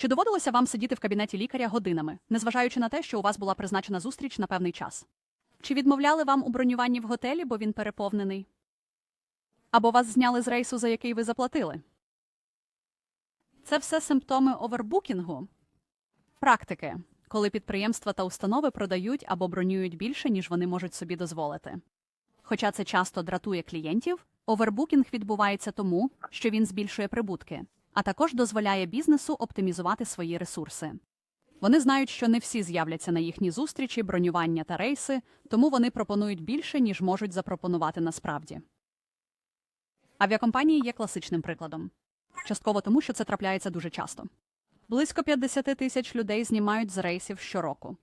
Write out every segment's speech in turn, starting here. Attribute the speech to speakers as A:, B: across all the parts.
A: Чи доводилося вам сидіти в кабінеті лікаря годинами, незважаючи на те, що у вас була призначена зустріч на певний час? Чи відмовляли вам у бронюванні в готелі, бо він переповнений? Або вас зняли з рейсу, за який ви заплатили? Це все симптоми овербукінгу. Практики, коли підприємства та установи продають або бронюють більше, ніж вони можуть собі дозволити. Хоча це часто дратує клієнтів, овербукінг відбувається тому, що він збільшує прибутки, а також дозволяє бізнесу оптимізувати свої ресурси. Вони знають, що не всі з'являться на їхні зустрічі, бронювання та рейси, тому вони пропонують більше, ніж можуть запропонувати насправді. Авіакомпанії є класичним прикладом. Частково тому, що це трапляється дуже часто. Близько 50 тисяч людей знімають з рейсів щороку.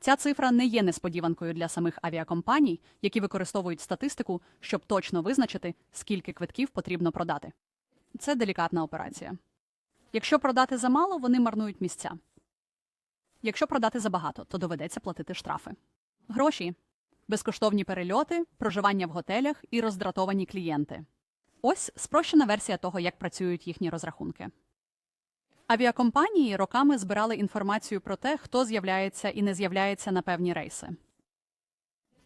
A: Ця цифра не є несподіванкою для самих авіакомпаній, які використовують статистику, щоб точно визначити, скільки квитків потрібно продати. Це делікатна операція. Якщо продати замало, вони марнують місця. Якщо продати забагато, то доведеться платити штрафи. Гроші, безкоштовні перельоти, проживання в готелях і роздратовані клієнти. Ось спрощена версія того, як працюють їхні розрахунки. Авіакомпанії роками збирали інформацію про те, хто з'являється і не з'являється на певні рейси.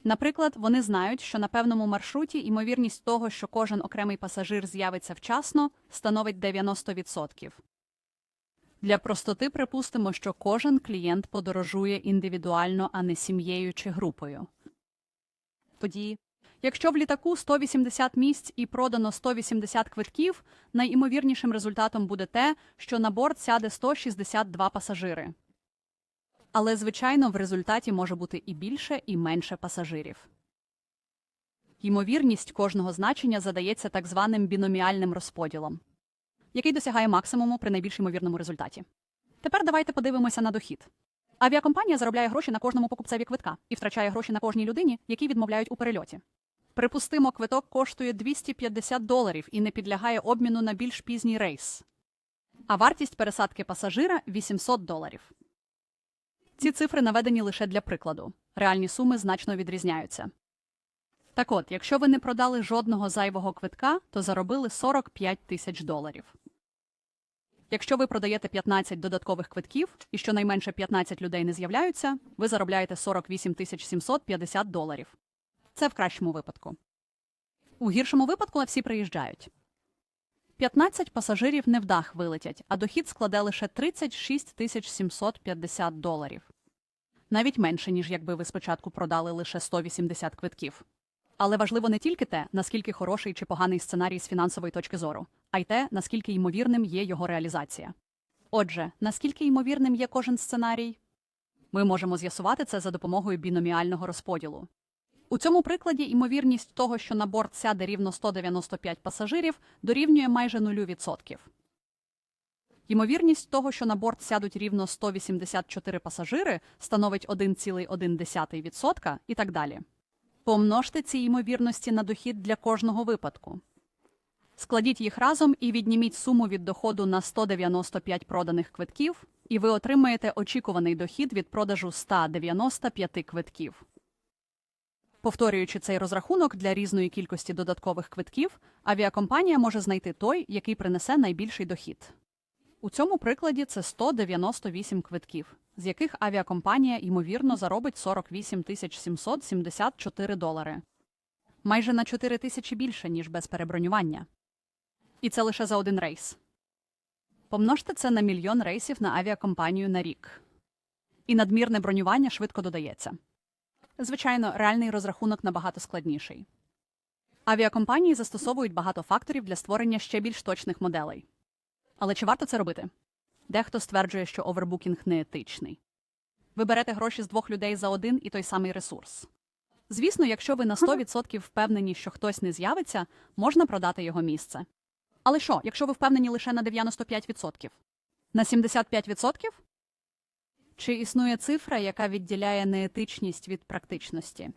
A: Наприклад, вони знають, що на певному маршруті ймовірність того, що кожен окремий пасажир з'явиться вчасно, становить 90%. Для простоти припустимо, що кожен клієнт подорожує індивідуально, а не сім'єю чи групою. Тоді, якщо в літаку 180 місць і продано 180 квитків, найімовірнішим результатом буде те, що на борт сяде 162 пасажири. Але, звичайно, в результаті може бути і більше, і менше пасажирів. Ймовірність кожного значення задається так званим біноміальним розподілом, який досягає максимуму при найбільш ймовірному результаті. Тепер давайте подивимося на дохід. Авіакомпанія заробляє гроші на кожному покупцеві квитка і втрачає гроші на кожній людині, які відмовляють у перельоті. Припустимо, квиток коштує 250 доларів і не підлягає обміну на більш пізній рейс. А вартість пересадки пасажира 800 доларів. Ці цифри наведені лише для прикладу. Реальні суми значно відрізняються. Так от, якщо ви не продали жодного зайвого квитка, то заробили 45 тисяч доларів. Якщо ви продаєте 15 додаткових квитків і щонайменше 15 людей не з'являються, ви заробляєте 48 тисяч 750 доларів. Це в кращому випадку. У гіршому випадку всі приїжджають. 15 пасажирів не в дах вилетять, а дохід складе лише 36 тисяч 750 доларів. Навіть менше, ніж якби ви спочатку продали лише 180 квитків. Але важливо не тільки те, наскільки хороший чи поганий сценарій з фінансової точки зору, а й те, наскільки ймовірним є його реалізація. Отже, наскільки ймовірним є кожен сценарій? Ми можемо з'ясувати це за допомогою біноміального розподілу. У цьому прикладі ймовірність того, що на борт сяде рівно 195 пасажирів, дорівнює майже 0%. Ймовірність того, що на борт сядуть рівно 184 пасажири, становить 1,1% і так далі. Помножте ці ймовірності на дохід для кожного випадку. Складіть їх разом і відніміть суму від доходу на 195 проданих квитків, і ви отримаєте очікуваний дохід від продажу 195 квитків. Повторюючи цей розрахунок для різної кількості додаткових квитків, авіакомпанія може знайти той, який принесе найбільший дохід. У цьому прикладі це 198 квитків, з яких авіакомпанія ймовірно заробить 48 тисяч 774 долари. Майже на 4 тисячі більше, ніж без перебронювання. І це лише за один рейс. Помножте це на мільйон рейсів на авіакомпанію на рік. І надмірне бронювання швидко додається. Звичайно, реальний розрахунок набагато складніший. Авіакомпанії застосовують багато факторів для створення ще більш точних моделей. Але чи варто це робити? Дехто стверджує, що овербукінг неетичний. Ви берете гроші з двох людей за один і той самий ресурс. Звісно, якщо ви на 100% впевнені, що хтось не з'явиться, можна продати його місце. Але що, якщо ви впевнені лише на 95%? На 75%? Чи існує цифра, яка відділяє неетичність від практичності?